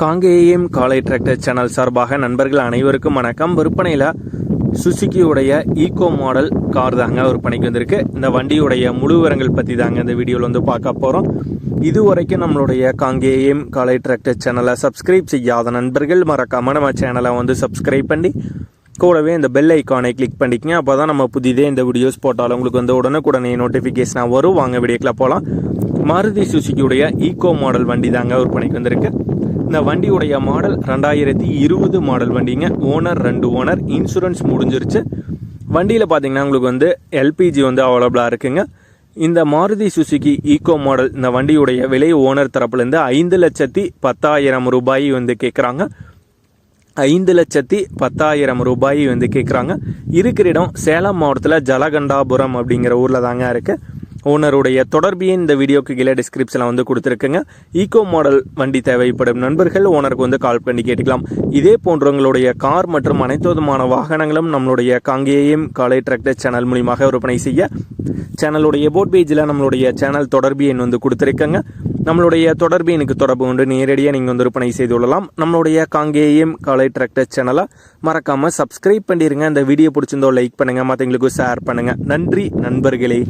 காங்கேயம் காலை tractor channel சார்பாக நண்பர்கள் அனைவருக்கும் வணக்கம். விற்பனையில் சுசுக்கியுடைய ஈகோ மாடல் கார் தாங்க விற்பனைக்கு வந்திருக்கு. இந்த வண்டியுடைய முழு விவரங்கள் பற்றி தாங்க இந்த வீடியோவில் வந்து பார்க்க போகிறோம் இதுவரைக்கும் நம்மளுடைய காங்கேயம் காலை டிராக்டர் சேனலை சப்ஸ்கிரைப் செய்யாத நண்பர்கள் மறக்காமல் நம்ம சேனலை வந்து சப்ஸ்கிரைப் பண்ணி கூடவே இந்த பெல் ஐக்கானை கிளிக் பண்ணிக்கங்க. அப்போ தான் நம்ம புதிதே இந்த வீடியோஸ் போட்டாலும் உங்களுக்கு வந்து உடனுக்குடனே நோட்டிஃபிகேஷனாக வரும். வாங்க வீடியோக்கில் போகலாம் மாருதி சுசுக்கியுடைய ஈகோ மாடல் வண்டி தாங்க விற்பனைக்கு வந்திருக்கு. இந்த வண்டியுடைய மாடல் ரெண்டாயிரத்தி இருபது மாடல் வண்டிங்க. ஓனர் ரெண்டு ஓனர் இன்சூரன்ஸ் முடிஞ்சிருச்சு. வண்டியில் பார்த்தீங்கன்னா உங்களுக்கு வந்து எல்பிஜி வந்து அவைலபிளாக இருக்குங்க. இந்த மாருதி சுசுகி ஈகோ மாடல் இந்த வண்டியுடைய விலை ஓனர் தரப்புலேருந்து ஐந்து லட்சத்தி பத்தாயிரம் ரூபாய் வந்து கேட்குறாங்க ஐந்து லட்சத்தி பத்தாயிரம் ரூபாய் வந்து கேட்குறாங்க இருக்கிற இடம் சேலம் மாவட்டத்தில் ஜலகண்டாபுரம் அப்படிங்கிற ஊரில் தாங்க இருக்குது ஓனருடைய தொடர்பையே இந்த வீடியோக்கு கீழே டிஸ்கிரிப்ஷனில் வந்து கொடுத்துருக்குங்க. ஈகோ மாடல் வண்டி தேவைப்படும் நண்பர்கள் ஓனருக்கு வந்து கால் பண்ணி கேட்டுக்கலாம். இதே போன்றவங்களுடைய கார் மற்றும் அனைத்து விதமான வாகனங்களும் நம்மளுடைய காங்கேயம் காலை டிராக்டர் சேனல் மூலியமாக விற்பனை செய்ய சேனலுடைய போட் பேஜில் நம்மளுடைய சேனல் தொடர்பு எண் வந்து கொடுத்துருக்கங்க. நம்மளுடைய தொடர்பு எனக்கு தொடர்பு கொண்டு நேரடியாக நீங்கள் வந்து விற்பனை செய்து கொள்ளலாம். நம்மளுடைய காங்கேயம் காலை டிராக்டர் சேனலை மறக்காமல் சப்ஸ்கிரைப் பண்ணிடுங்க இந்த வீடியோ பிடிச்சிருந்தோ லைக் பண்ணுங்கள் மற்றவங்களுக்கும் ஷேர் பண்ணுங்கள் நன்றி நண்பர்களே.